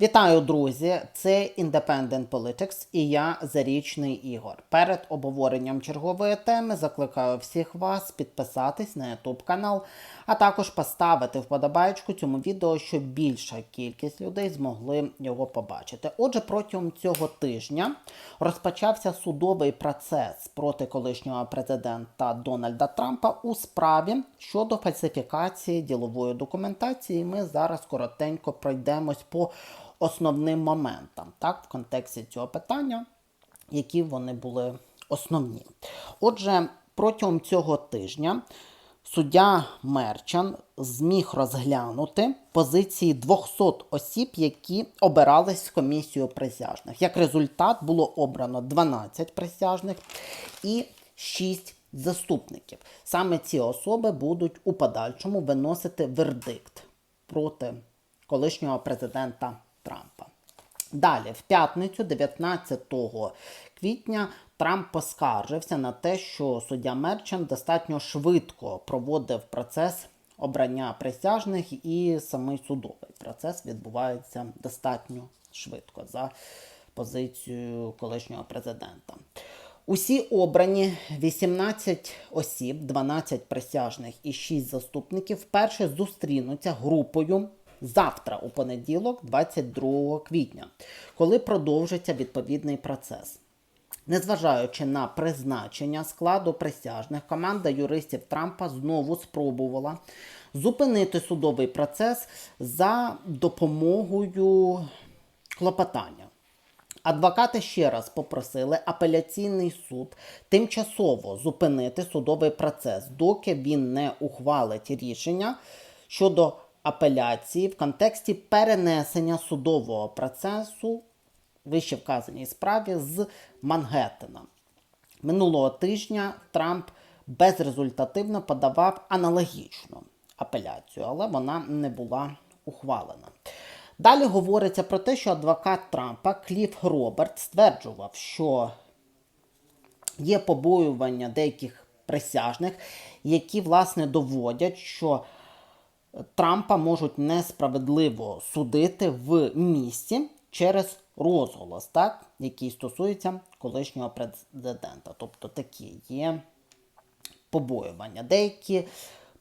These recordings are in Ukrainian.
Вітаю, друзі! Це Independent Politics і я Зарічний Ігор. Перед обговоренням чергової теми закликаю всіх вас підписатись на YouTube канал, а також поставити вподобайку цьому відео, щоб більша кількість людей змогли його побачити. Отже, протягом цього тижня розпочався судовий процес проти колишнього президента Дональда Трампа у справі щодо фальсифікації ділової документації. Ми зараз коротенько пройдемось по основним моментам, так, в контексті цього питання, які вони були основні. Отже, протягом цього тижня суддя Мерчан зміг розглянути позиції 200 осіб, які обирались в комісію присяжних. Як результат було обрано 12 присяжних і 6 заступників. Саме ці особи будуть у подальшому виносити вердикт проти колишнього президента Трампа. Далі, в п'ятницю, 19 квітня, Трамп поскаржився на те, що суддя Мерчан достатньо швидко проводив процес обрання присяжних, і самий судовий процес відбувається достатньо швидко за позицією колишнього президента. Усі обрані 18 осіб, 12 присяжних і 6 заступників вперше зустрінуться групою завтра, у понеділок, 22 квітня, коли продовжиться відповідний процес. Незважаючи на призначення складу присяжних, команда юристів Трампа знову спробувала зупинити судовий процес за допомогою клопотання. Адвокати ще раз попросили апеляційний суд тимчасово зупинити судовий процес, доки він не ухвалить рішення щодо апеляції в контексті перенесення судового процесу вище вказаній справі з Мангеттена. Минулого тижня Трамп безрезультативно подавав аналогічну апеляцію, але вона не була ухвалена. Далі говориться про те, що адвокат Трампа Кліф Роберт стверджував, що є побоювання деяких присяжних, які, власне, доводять, що Трампа можуть несправедливо судити в місті через розголос, так, який стосується колишнього президента. Тобто такі є побоювання. Деякі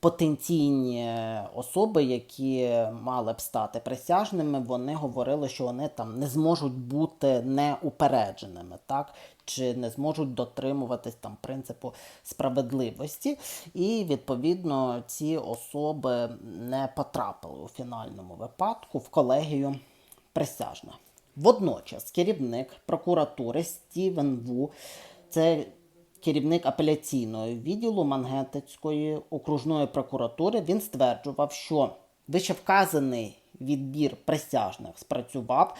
потенційні особи, які мали б стати присяжними, вони говорили, що вони там не зможуть бути неупередженими, так? Чи не зможуть дотримуватись там принципу справедливості, і відповідно ці особи не потрапили у фінальному випадку в колегію присяжних. Водночас керівник прокуратури Стівен Ву, це керівник апеляційного відділу Мангеттецької окружної прокуратури, він стверджував, що вищевказаний відбір присяжних спрацював,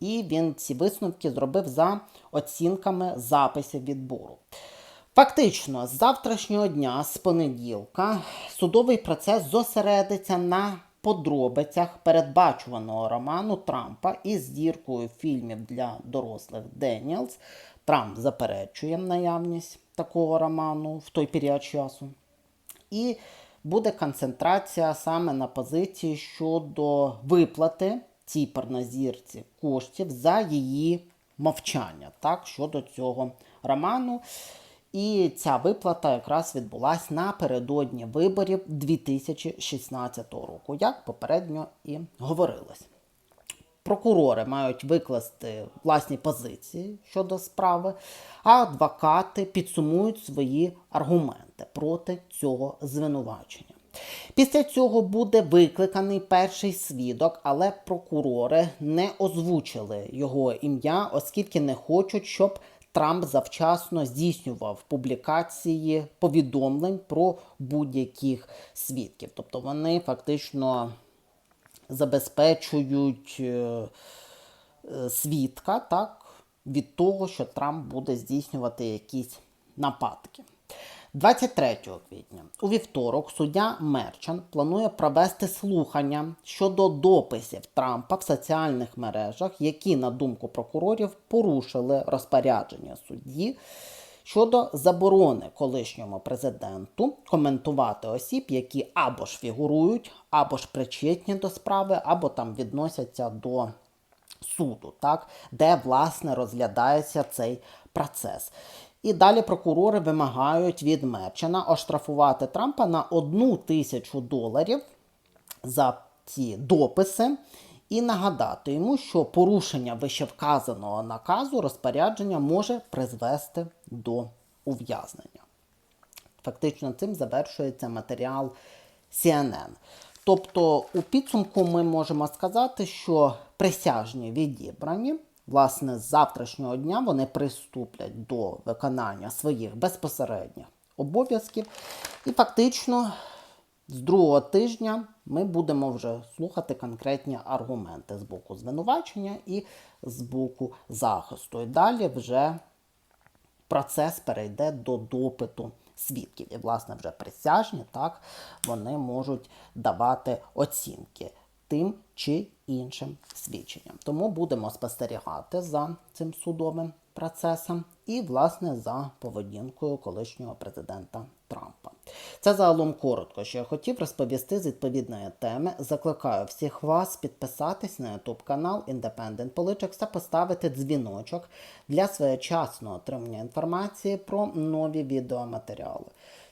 і він ці висновки зробив за оцінками записів відбору. Фактично, з завтрашнього дня, з понеділка, судовий процес зосередиться на подробицях передбачуваного роману Трампа із зіркою фільмів для дорослих Деніелс. Трамп заперечує наявність такого роману в той період часу. І буде концентрація саме на позиції щодо виплати цій порнозірці коштів за її мовчання так, щодо цього роману. І ця виплата якраз відбулася напередодні виборів 2016 року, як попередньо і говорилось. Прокурори мають викласти власні позиції щодо справи, а адвокати підсумують свої аргументи проти цього звинувачення. Після цього буде викликаний перший свідок, але прокурори не озвучили його ім'я, оскільки не хочуть, щоб Трамп завчасно здійснював публікації повідомлень про будь-яких свідків. Тобто вони фактично забезпечують е, е, свідка так, від того, що Трамп буде здійснювати якісь нападки. 23 квітня у вівторок суддя Мерчан планує провести слухання щодо дописів Трампа в соціальних мережах, які, на думку прокурорів, порушили розпорядження судді щодо заборони колишньому президенту коментувати осіб, які або ж фігурують, або ж причетні до справи, або там відносяться до суду, так, де власне розглядається цей процес. І далі прокурори вимагають від Мерчана оштрафувати Трампа на одну тисячу доларів за ці дописи і нагадати йому, що порушення вищевказаного наказу розпорядження може призвести до ув'язнення. Фактично цим завершується матеріал CNN. Тобто, у підсумку ми можемо сказати, що присяжні відібрані, власне, з завтрашнього дня вони приступлять до виконання своїх безпосередніх обов'язків. І фактично з другого тижня ми будемо вже слухати конкретні аргументи з боку звинувачення і з боку захисту. І далі вже процес перейде до допиту свідків. І, власне, вже присяжні, так, вони можуть давати оцінки тим чи іншим свідченням. Тому будемо спостерігати за цим судовим процесом і, власне, за поведінкою колишнього президента Трампа. Це загалом коротко, що я хотів розповісти з відповідної теми. Закликаю всіх вас підписатись на YouTube канал Independent Politics та поставити дзвіночок для своєчасного отримання інформації про нові відеоматеріали.